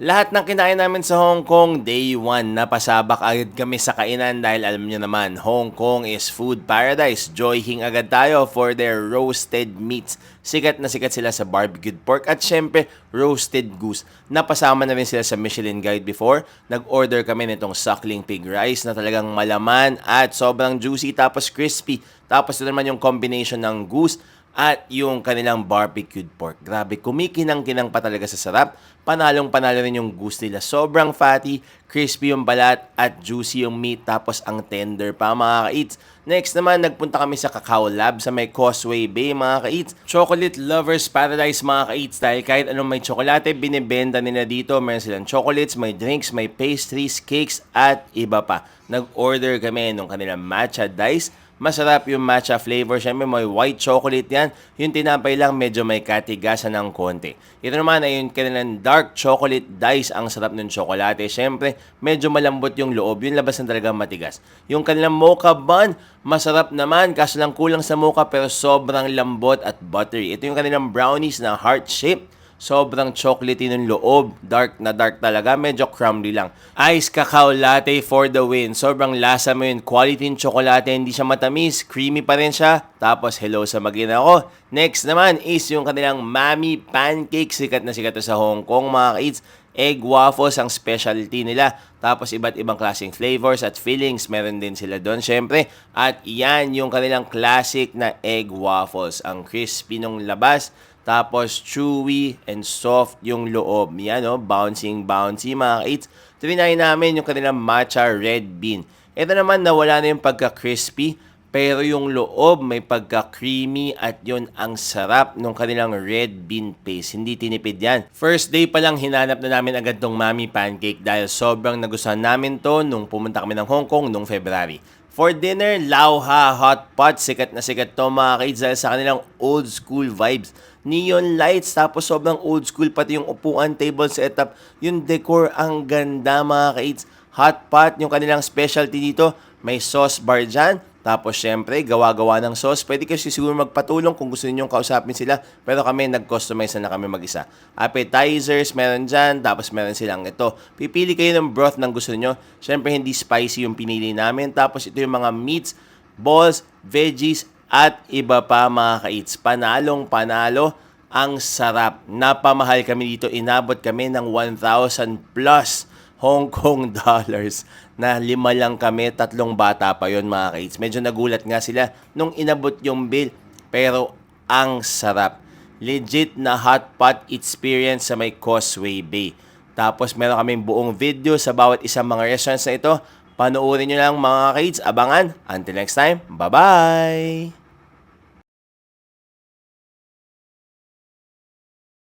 Lahat ng kinain namin sa Hong Kong, day 1, napasabak agad kami sa kainan dahil alam nyo naman, Hong Kong is food paradise. Joying agad tayo for their roasted meats. Sikat na sikat sila sa barbecued pork at syempre, roasted goose. Napasama na rin sila sa Michelin Guide before. Nag-order kami nitong suckling pig rice na talagang malaman at sobrang juicy tapos crispy. Tapos ito naman yung combination ng goose at yung kanilang barbecued pork. Grabe, kumikinang-kinang pa talaga sa sarap. Panalong panalo rin yung goose nila. Sobrang fatty, crispy yung balat, at juicy yung meat, tapos ang tender pa mga ka-eats. Next naman, nagpunta kami sa Cacao Lab sa may Causeway Bay mga ka-eats. Chocolate Lovers Paradise mga ka-eats dahil kahit anong may tsokolate, binibenta nila dito. Meron silang chocolates, may drinks, may pastries, cakes, at iba pa. Nag-order kami nung kanilang matcha dice Masarap yung matcha flavor. Siyempre, may white chocolate yan. Yung tinapay lang, medyo may katigasan ng konti. Ito naman ay yung kanilang dark chocolate dice. Ang sarap ng tsokolate. Siyempre, medyo malambot yung loob. Yung labas na talagang matigas. Yung kanilang mocha bun, masarap naman. Kaso lang kulang sa mocha pero sobrang lambot at buttery. Ito yung kanilang brownies na heart shape Sobrang chocolatey ng loob. Dark na dark talaga. Medyo crumbly lang. Ice cacao latte for the win. Sobrang lasa mo yun. Quality yung tsokolate. Hindi siya matamis. Creamy pa rin siya. Tapos hello sa magina ko. Next naman is yung kanilang Mami Pancake. Sikat na sikat sa Hong Kong mga ka-eats. Egg waffles ang specialty nila. Tapos iba't ibang klaseng flavors at fillings. Meron din sila doon syempre. At yan yung kanilang classic na egg waffles. Ang crispy nung labas tapos, chewy and soft yung loob. Yan, no? Bouncing, bouncy, mga ka-eats. Namin yung kanilang matcha red bean. Ito naman, nawala na yung pagka-crispy. Pero yung loob may pagka-creamy at yun ang sarap ng kanilang red bean paste. Hindi tinipid yan. First day pa lang hinanap na namin agad tong Mami Pancake dahil sobrang nagustuhan namin to nung pumunta kami ng Hong Kong nung February. For dinner, Lauha Hot Pot. Sikat na sikat to mga kids dahil sa kanilang old school vibes. Neon lights, tapos sobrang old school pati yung upuan, table setup. Yung decor, ang ganda mga kids. Hot pot, yung kanilang specialty dito. May sauce bar dyan. Tapos syempre, gawa-gawa ng sauce. Pwede kayo siguro magpatulong kung gusto niyo kausapin sila. Pero kami, nag-customize na, na kami mag-isa. Appetizers, meron dyan. Tapos meron silang ito. Pipili kayo ng broth ng gusto niyo. Syempre, hindi spicy yung pinili namin. Tapos ito yung mga meats, balls, veggies, at iba pa mga ka-eats. Panalong panalo. Ang sarap. Napamahal kami dito. Inabot kami ng 1,000 plus Hong Kong dollars na lima lang kami, tatlong bata pa yon mga kids. Medyo nagulat nga sila nung inabot yung bill. Pero ang sarap. Legit na hot pot experience sa may Causeway Bay. Tapos meron kaming buong video sa bawat isang mga restaurants na ito. Panoorin nyo lang mga kids. Abangan. Until next time, bye-bye!